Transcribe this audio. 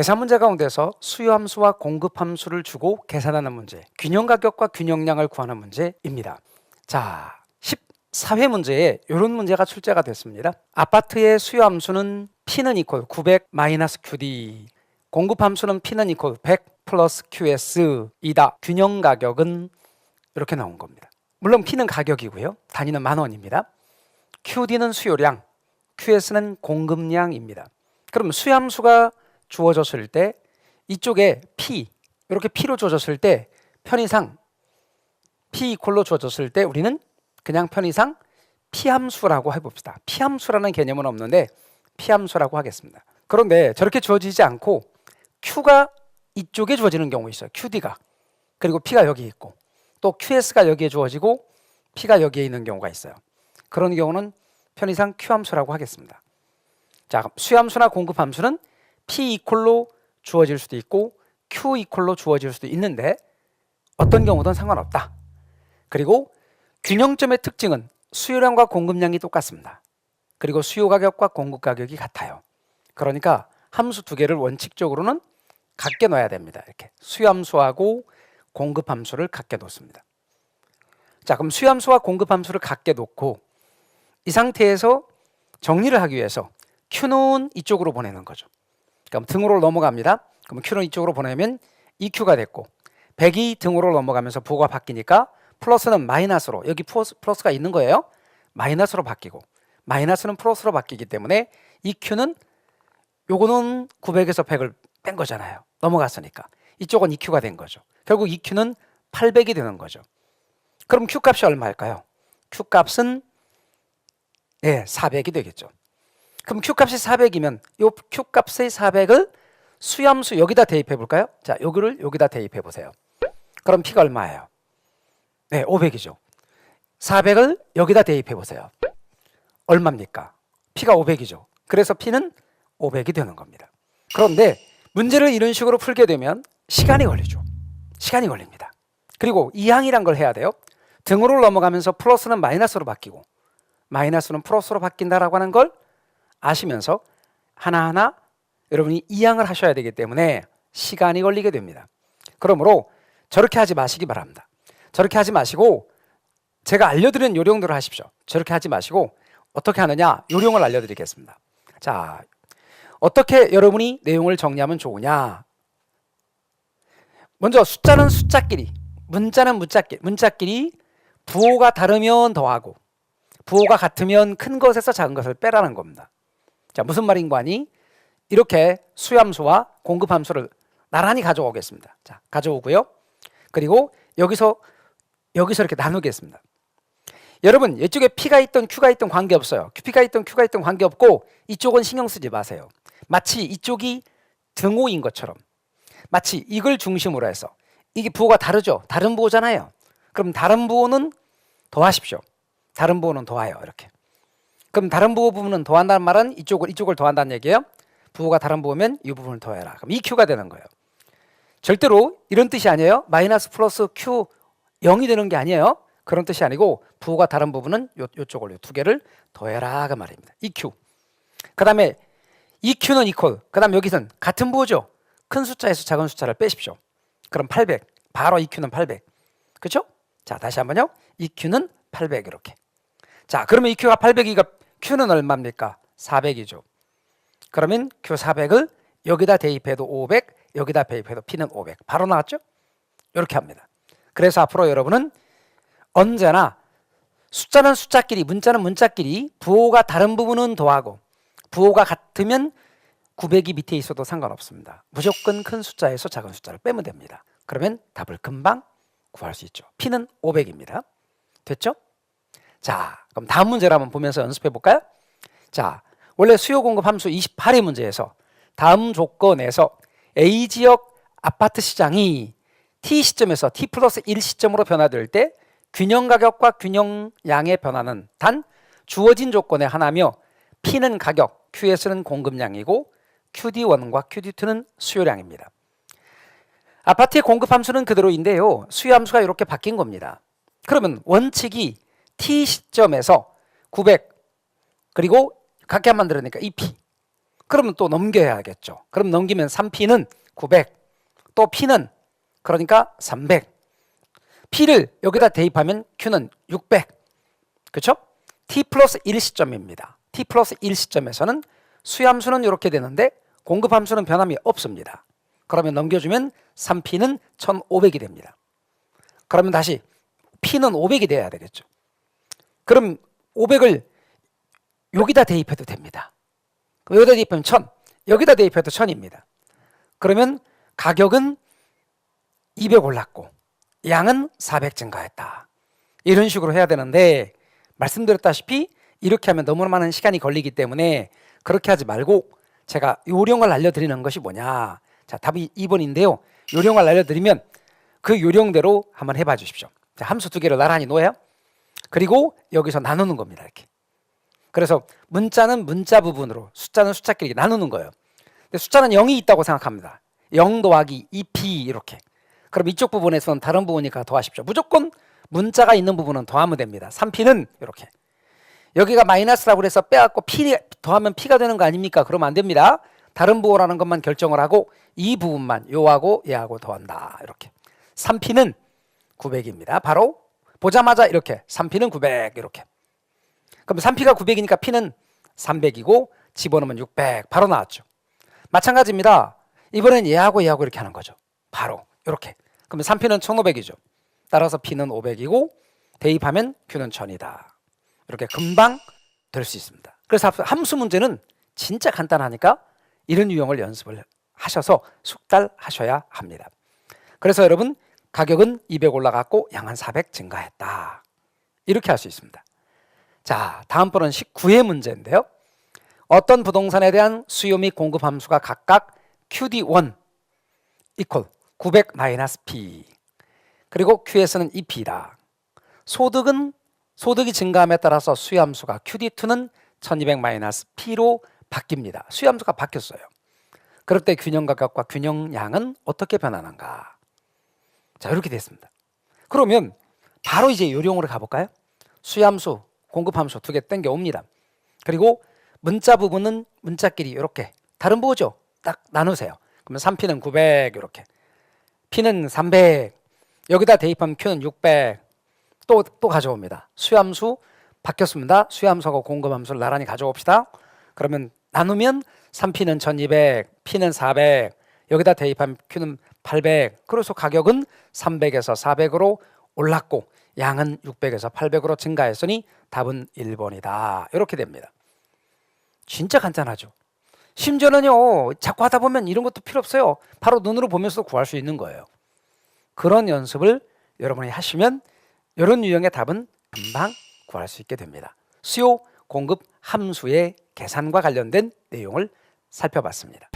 계산 문제 가운데서 수요 함수와 공급 함수를 주고 계산하는 문제, 균형 가격과 균형량을 구하는 문제입니다. 자, 14회 문제에 이런 문제가 출제가 됐습니다. 아파트의 수요 함수는 P는 이퀄 900 마이너스 QD, 공급 함수는 P는 이퀄 100 플러스 QS이다. 균형 가격은 이렇게 나온 겁니다. 물론 P는 가격이고요. 단위는 만 원입니다. QD는 수요량, QS는 공급량입니다. 그럼 수함수가 주어졌을 때 이쪽에 P 이렇게 P로 주어졌을 때 편의상 P 이퀄로 주어졌을 때 우리는 그냥 편의상 P 함수라고 해봅시다. P 함수라는 개념은 없는데 P 함수라고 하겠습니다. 그런데 저렇게 주어지지 않고 Q가 이쪽에 주어지는 경우 있어요. QD가 그리고 P가 여기 있고 또 QS가 여기에 주어지고 P가 여기에 있는 경우가 있어요. 그런 경우는 편의상 Q 함수라고 하겠습니다. 자, 수함수나 공급 함수는 P 이퀄로 주어질 수도 있고 Q 이퀄로 주어질 수도 있는데 어떤 경우든 상관없다. 그리고 균형점의 특징은 수요량과 공급량이 똑같습니다. 그리고 수요 가격과 공급 가격이 같아요. 그러니까 함수 두 개를 원칙적으로는 같게 놔야 됩니다. 이렇게 수함수하고 공급 함수를 같게 놓습니다. 자, 그럼 수함수와 공급 함수를 같게 놓고 이 상태에서 정리를 하기 위해서 Q는 이쪽으로 보내는 거죠. 그럼 등으로 넘어갑니다. 그럼 Q는 이쪽으로 보내면 EQ가 됐고 100이 등으로 넘어가면서 부호가 바뀌니까 플러스는 마이너스로 여기 플러스- 플러스가 있는 거예요. 마이너스로 바뀌고 마이너스는 플러스로 바뀌기 때문에 EQ는 요거는 900에서 100을 뺀 거잖아요. 넘어갔으니까 이쪽은 EQ가 된 거죠. 결국 EQ는 800이 되는 거죠. 그럼 Q 값이 얼마일까요? Q 값은 예, 400이 되겠죠. 그럼 Q 값이 400이면 요 Q 값의 400을 수함수 여기다 대입해 볼까요? 자, 여기를 여기다 대입해 보세요. 그럼 P가 얼마예요? 네, 500이죠. 400을 여기다 대입해 보세요. 얼마입니까? P가 500이죠. 그래서 P는 500이 되는 겁니다. 그런데 문제를 이런 식으로 풀게 되면 시간이 걸리죠. 시간이 걸립니다. 그리고 이항이란 걸 해야 돼요. 등으로 넘어가면서 플러스는 마이너스로 바뀌고 마이너스는 플러스로 바뀐다라고 하는 걸 아시면서 하나하나 여러분이 이항을 하셔야 되기 때문에 시간이 걸리게 됩니다. 그러므로 저렇게 하지 마시기 바랍니다. 저렇게 하지 마시고 제가 알려드리는 요령대로 하십시오. 저렇게 하지 마시고 어떻게 하느냐 요령을 알려드리겠습니다. 자, 어떻게 여러분이 내용을 정리하면 좋으냐? 먼저 숫자는 숫자끼리, 문자는 문자끼리, 문자끼리 부호가 다르면 더하고 부호가 같으면 큰 것에서 작은 것을 빼라는 겁니다. 자, 무슨 말인 거니? 이렇게 수함수와 공급함수를 나란히 가져오겠습니다. 자, 가져오고요. 그리고 여기서 여기서 이렇게 나누겠습니다. 여러분, 이쪽에 P가 있던 Q가 있던 관계 없어요. P가 있던 Q가 있던 관계 없고 이쪽은 신경 쓰지 마세요. 마치 이쪽이 등호인 것처럼 마치 이걸 중심으로 해서 이게 부호가 다르죠. 다른 부호잖아요. 그럼 다른 부호는 더하십시오. 다른 부호는 더해요. 이렇게. 그럼 다른 부호 부분은 더한다는 말은 이쪽을 이쪽을 더한다는 얘기예요. 부호가 다른 부호면 이 부분을 더해라. 그럼 이 Q가 되는 거예요. 절대로 이런 뜻이 아니에요. 마이너스 플러스 Q 0이 되는 게 아니에요. 그런 뜻이 아니고 부호가 다른 부분은 요, 요쪽을 요두 개를 더해라 그 말입니다. EQ. 그다음에 EQ는 이퀄. 그다음 여기선 같은 부호죠. 큰 숫자에서 작은 숫자를 빼십시오. 그럼 800. 바로 EQ는 800. 그렇죠? 자, 다시 한번요. EQ는 800 이렇게. 자, 그러면 EQ가 800이가 Q는 얼마입니까? 400이죠. 그러면 Q 400을 여기다 대입해도 500, 여기다 대입해도 P는 500. 바로 나왔죠? 이렇게 합니다. 그래서 앞으로 여러분은 언제나 숫자는 숫자끼리, 문자는 문자끼리 부호가 다른 부분은 더하고 부호가 같으면 900이 밑에 있어도 상관없습니다. 무조건 큰 숫자에서 작은 숫자를 빼면 됩니다. 그러면 답을 금방 구할 수 있죠. P는 500입니다. 됐죠? 자, 그럼 다음 문제를 한번 보면서 연습해 볼까요? 자, 원래 수요 공급 함수 28의 문제에서 다음 조건에서 A 지역 아파트 시장이 T 시점에서 T 플러스 1 시점으로 변화될 때 균형 가격과 균형량의 변화는 단 주어진 조건의 하나며 P는 가격, QS는 공급량이고 QD1과 QD2는 수요량입니다. 아파트의 공급 함수는 그대로인데요. 수요 함수가 이렇게 바뀐 겁니다. 그러면 원칙이 T 시점에서 900 그리고 각게 한 만들으니까 2P 그러면 또 넘겨야겠죠. 그럼 넘기면 3P는 900, 또 P는 그러니까 300. P를 여기다 대입하면 Q는 600. 그렇죠? T 플러스 1 시점입니다. T 플러스 1 시점에서는 수함수는 이렇게 되는데 공급함수는 변함이 없습니다. 그러면 넘겨주면 3P는 1500이 됩니다. 그러면 다시 P는 500이 돼야 되겠죠. 그럼 500을 여기다 대입해도 됩니다. 여기다 대입하면 1000, 여기다 대입해도 1000입니다. 그러면 가격은 200 올랐고 양은 400 증가했다. 이런 식으로 해야 되는데 말씀드렸다시피 이렇게 하면 너무 많은 시간이 걸리기 때문에 그렇게 하지 말고 제가 요령을 알려드리는 것이 뭐냐. 자, 답이 2번인데요. 요령을 알려드리면 그 요령대로 한번 해봐 주십시오. 자, 함수 두 개를 나란히 놓아요. 그리고 여기서 나누는 겁니다. 이렇게. 그래서 문자는 문자 부분으로 숫자는 숫자끼리 나누는 거예요. 근데 숫자는 0이 있다고 생각합니다. 0 더하기 2p 이렇게. 그럼 이쪽 부분에서는 다른 부분이니까 더하십시오. 무조건 문자가 있는 부분은 더하면 됩니다. 3p는 이렇게. 여기가 마이너스라고 그래서 빼갖고 p 더하면 p가 되는 거 아닙니까? 그러면 안 됩니다. 다른 부호라는 것만 결정을 하고 이 부분만 요하고 얘하고 더한다. 이렇게. 3p는 900입니다. 바로 보자마자 이렇게 3p는 900 이렇게. 그럼 3p가 900이니까 p는 300이고 집어넣으면 600 바로 나왔죠. 마찬가지입니다. 이번엔 얘하고 얘하고 이렇게 하는 거죠. 바로 이렇게. 그러면 3p는 1500이죠. 따라서 p는 500이고 대입하면 q는 1000이다. 이렇게 금방 될 수 있습니다. 그래서 함수 문제는 진짜 간단하니까 이런 유형을 연습을 하셔서 숙달하셔야 합니다. 그래서 여러분 가격은 200 올라갔고 양은 400 증가했다. 이렇게 할 수 있습니다. 자, 다음번은 19의 문제인데요. 어떤 부동산에 대한 수요 및 공급 함수가 각각 QD1 equal 900 마이너스 P 그리고 QS는 2P다. 소득은 소득이 증가함에 따라서 수요 함수가 QD2는 1200 마이너스 P로 바뀝니다. 수요 함수가 바뀌었어요. 그럴 때 균형 가격과 균형량은 어떻게 변하는가? 자, 이렇게 됐습니다. 그러면 바로 이제 요령으로 가볼까요? 수함수, 공급함수 두 개 땡겨 옵니다. 그리고 문자 부분은 문자끼리 이렇게 다른 부호죠. 딱 나누세요. 그러면 3P는 900 이렇게. P는 300. 여기다 대입하면 Q는 600. 또 또 가져옵니다. 수함수 바뀌었습니다. 수함수하고 공급함수를 나란히 가져옵시다. 그러면 나누면 3P는 1200, P는 400. 여기다 대입하면 Q는 800. 그래서 가격은 300에서 400으로 올랐고 양은 600에서 800으로 증가했으니 답은 1번이다. 이렇게 됩니다. 진짜 간단하죠. 심지어는요. 자꾸 하다 보면 이런 것도 필요 없어요. 바로 눈으로 보면서 구할 수 있는 거예요. 그런 연습을 여러분이 하시면 이런 유형의 답은 금방 구할 수 있게 됩니다. 수요 공급 함수의 계산과 관련된 내용을 살펴봤습니다.